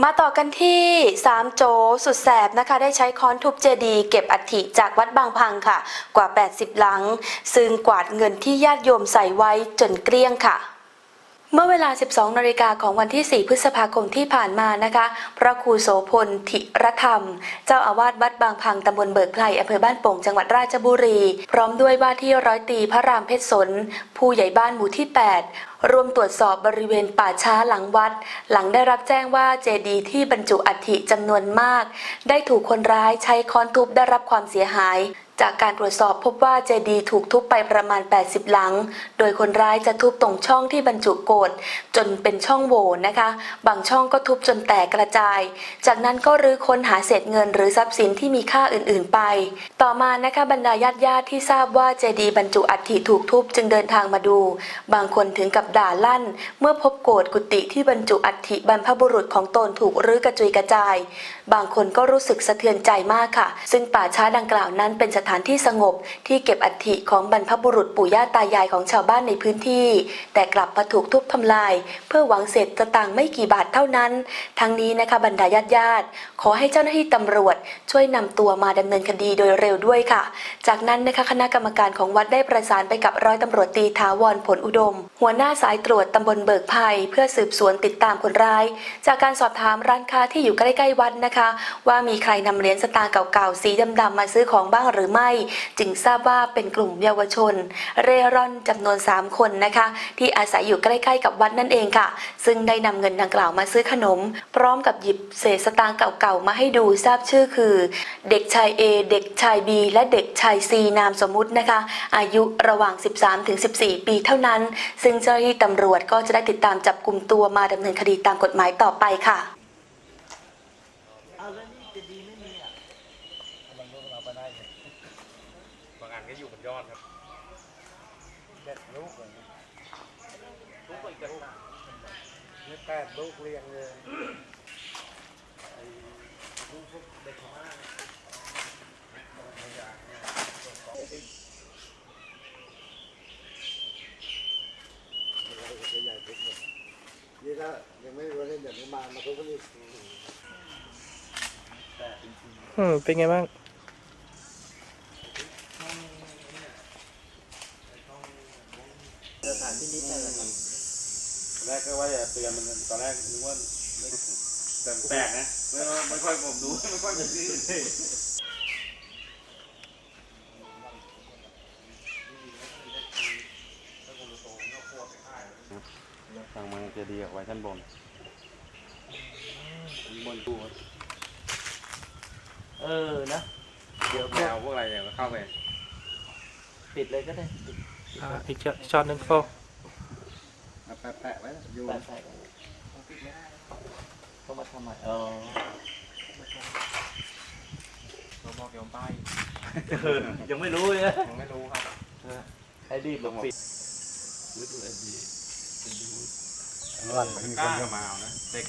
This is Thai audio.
มาต่อกันที่สามโจสุดแสบนะคะ ได้ใช้ค้อนทุบเจดีย์เก็บอัฐิจากวัดบางพังค่ะ กว่า 80 หลัง ซึ่งกวาดเงินที่ญาติโยมใส่ไว้จนเกลี้ยงค่ะ เมื่อเวลา 12 นาฬิกาของวันที่ 4 พฤษภาคมที่ผ่านมานะคะ พระครูโสพลธิรธรรม เจ้าอาวาสวัดบางพังตำบลเบิกไพรอำเภอบ้านโป่ง จังหวัดราชบุรี พร้อมด้วยว่าที่ร้อยตีพระรามเพชรสน ผู้ใหญ่บ้านหมู่ที่ 8รวมตรวจสอบบริเวณป่าช้าหลังวัด หลังได้รับแจ้งว่าเจดีย์ที่บรรจุอัฐิจำนวนมาก ได้ถูกคนร้ายใช้ค้อนทุบได้รับความเสียหาย จากการตรวจสอบพบว่าเจดีย์ถูกทุบไปประมาณ 80 หลัง โดยคนร้ายจะทุบตรงช่องที่บรรจุโกดจนเป็นช่องโหว่นะคะ บางช่องก็ทุบจนแตกกระจาย จากนั้นก็รื้อค้นหาเศษเงินหรือทรัพย์สินที่มีค่าอื่น ๆไป ต่อมานะคะบรรดาญาติญาติที่ทราบว่าเจดีย์บรรจุอัฐิถูกทุบจึงเดินทางมาดู บางคนถึงกับด่าลั่น เมื่อพบโกดกุฏิที่บรรจุอัฐิบรรพบุรุษของตนถูกรื้อกระจุยกระจาย บางคนก็รู้สึกสะเทือนใจมากค่ะ ซึ่งป่าช้าดังกล่าวนั้นเป็นสถานที่สงบที่เก็บอัฐิของบรรพบุรุษปู่ย่าตายายของชาวบ้านในพื้นที่ แต่กลับมาถูกทุบทำลาย เพื่อหวังเศษสตางไม่กี่บาทเท่านั้น ทั้งนี้นะคะบรรดาญาติญาติขอให้เจ้าหน้าที่ตำรวจ ช่วยนำตัวมาดำเนินคดีโดยเร็วด้วยค่ะ จากนั้นนะคะคณะกรรมการของวัดได้ประสานไปกับร้อยตำรวจตีถาวรผลอุดม หัวหน้าสายตรวจตำบลเบิกไผ่เพื่อสืบสวนติดตามคนร้าย จากการสอบถามร้านค้าที่อยู่ใกล้ๆวัดนะคะ ว่ามีใครนำเหรียญสตางค์เก่าๆสีดำๆมาซื้อของบ้างหรือไม่ จึงทราบว่าเป็นกลุ่มเยาวชน เร่ร่อนจำนวน 3 คนนะคะ ที่อาศัยอยู่ใกล้ๆกับวัดนั่นเองค่ะ ซึ่งได้นำเงินดังกล่าวมาซื้อขนม พร้อมกับหยิบเศษสตางค์เก่าๆมาให้ดูทราบชื่อคือ เด็กชาย A เด็กชาย B และเด็กชาย C นามสมมุตินะคะ อายุระหว่าง 13-14 ปีเท่านั้น ซึ่งเจ้าหน้าที่ตำรวจก็จะได้ติดตามจับกลุ่มตัวมาดำเนินคดีตามกฎหมายต่อไปค่ะ เอาแล้วนี่จะดีไม่มีอะ บางลู กเราก็ได้เลยบางอันก็อยู่บนยอดครับเด็ดลูกเลยทุกคนจะนี่แปดลูกเรียงเลยไอ้ลูกพวกเด็กมากใหญ่ทุกเลยนี่ถ้ายังไม่รู้เล่นอย่างนี้มามาทุกคนนี่แต่จริงอืมเป็นไงบ้าง ๆสถานที่นี้แต่ละครับแรกก็ว่าจะเตือนมันตอนแรกนึกว่าแต่แปลกนะไม่ไม่ค่อยผมดูไม่ค่อยเป็นที่ทางมันจะดีกว่าชั้นบนชั้นบนดูเออนะเดี๋ยวแมวพวกอะไรเนี่ยเข้าไปปิดเลยก็ได้ปิดอ่าอีก แปะแปะไว้อยู่แปะแปะไว้ปิดไม่ได้เขามาทำไมเออเราบอกยอมไปยังไม่รู้เลยนะยังไม่รู้ครับไอ้ดีบปิดกล้ามาเอานะเด็ก